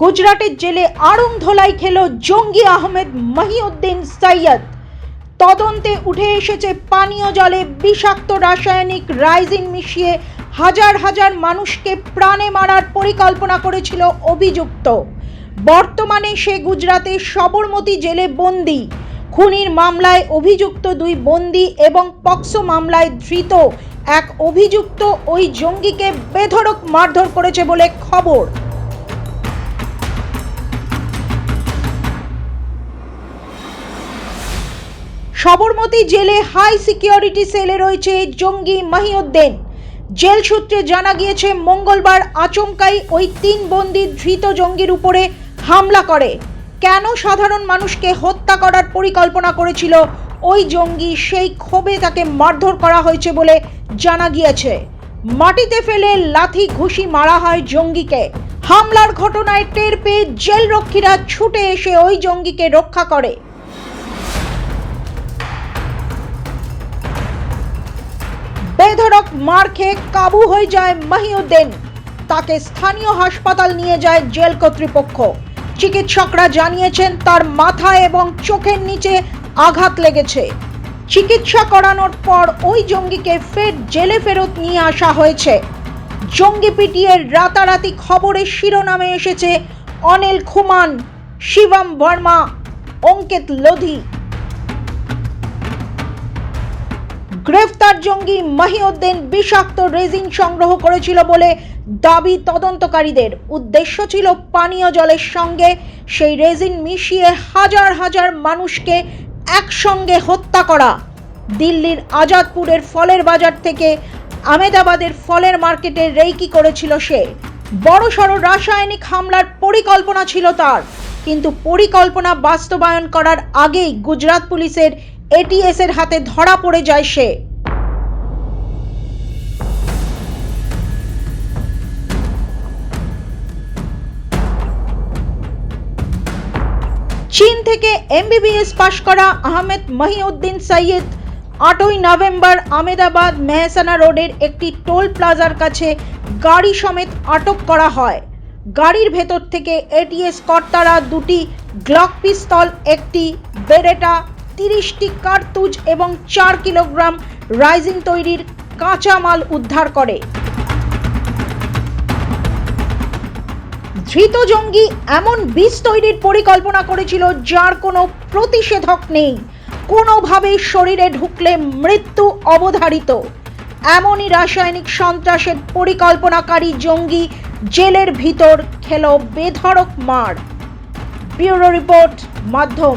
গুজরাটের জেলে আড়ং ধোলাই খেল জঙ্গি আহমেদ মহিউদ্দিন সৈয়দ তদন্তে উঠে এসেছে পানীয় জলে বিষাক্ত রাসায়নিক রাইজিন মিশিয়ে হাজার হাজার মানুষকে প্রাণে মারার পরিকল্পনা করেছিল অভিযুক্ত। বর্তমানে সে গুজরাতে সবরমতী জেলে বন্দি। খুনির মামলায় অভিযুক্ত দুই বন্দি এবং পক্সো মামলায় ধৃত এক অভিযুক্ত ওই জঙ্গিকে বেধড়ক মারধর করেছে বলে খবর। সবরমতী জেলে হাই সিকিউরিটি সেলে রয়েছে জঙ্গি মাহিউদ্দিন। জেল সূত্রে জানা গিয়েছে, মঙ্গলবার আচমকাই ওই তিন বন্দি ধৃত জঙ্গির উপরে হামলা করে। কেন সাধারণ মানুষকে হত্যা করার পরিকল্পনা করেছিল ওই জঙ্গি? সেই ক্ষোভে তাকে মারধর করা হয়েছে বলে জানা গিয়েছে। মাটিতে ফেলে লাথি ঘুষি মারা হয় জঙ্গিকে। হামলার ঘটনায় টের পেয়ে জেলরক্ষীরা ছুটে এসে ওই জঙ্গিকে রক্ষা করে। বেধড়ক মার খেয়ে কাবু হয়ে যায় মহিউদ্দিন। তাকে স্থানীয় হাসপাতাল নিয়ে যায় জেল কর্তৃপক্ষ। চিকিৎসকরা জানিয়েছেন তার মাথা এবং চোখের নিচে আঘাত লেগেছে। চিকিৎসা করানোর পর ওই জঙ্গিকে ফের জেলে ফেরত নিয়ে আসা হয়েছে। জঙ্গি পিটিয়ে রাতারাতি খবরের শিরোনামে এসেছে অনিল খুমান, শিবম বর্মা, অঙ্কিত লোধি। গ্রেফতার জঙ্গি মাহিউদ্দিন বিষাক্ত রেজিন সংগ্রহ করেছিল বলে দাবি তদন্তকারীদের। উদ্দেশ্য ছিল পানীয় জলের সঙ্গে সেই রেজিন মিশিয়ে হাজার হাজার মানুষকে একসঙ্গে হত্যা করা। দিল্লির আজাদপুরের ফলের বাজার থেকে আমেদাবাদের ফলের মার্কেটে রেইকি করেছিল সে। বড়সড় রাসায়নিক হামলার পরিকল্পনা ছিল তার, কিন্তু পরিকল্পনা বাস্তবায়ন করার আগেই গুজরাট পুলিশের এটিএস এর হাতে ধরা পড়ে যায় সে। চীন থেকে এমবিবিএস পাশ করা আহমেদ মহিউদ্দিন সৈয়দ আটই নভেম্বর আমেদাবাদ মেহসানা রোডের একটি টোল প্লাজার কাছে গাড়ি সমেত আটক করা হয়। গাড়ির ভেতর থেকে এটিএস কর্তারা দুটি গ্লক পিস্তল একটি বেরেটা তিরিশটি কার্তুজ এবং চার কিলোগ্রাম রাইজিন তৈরির কাঁচা মাল উদ্ধার করে। ধৃত জঙ্গি এমন বিষ তৈরির পরিকল্পনা করেছিল যার কোনো প্রতিষেধক নেই। কোনোভাবেই শরীরে ঢুকলে মৃত্যু অবধারিত। এমনই রাসায়নিক সন্ত্রাসের পরিকল্পনাকারী জঙ্গি জেলের ভিতর খেল বেধড়ক মার। ব্যুরো রিপোর্ট, মাধ্যম।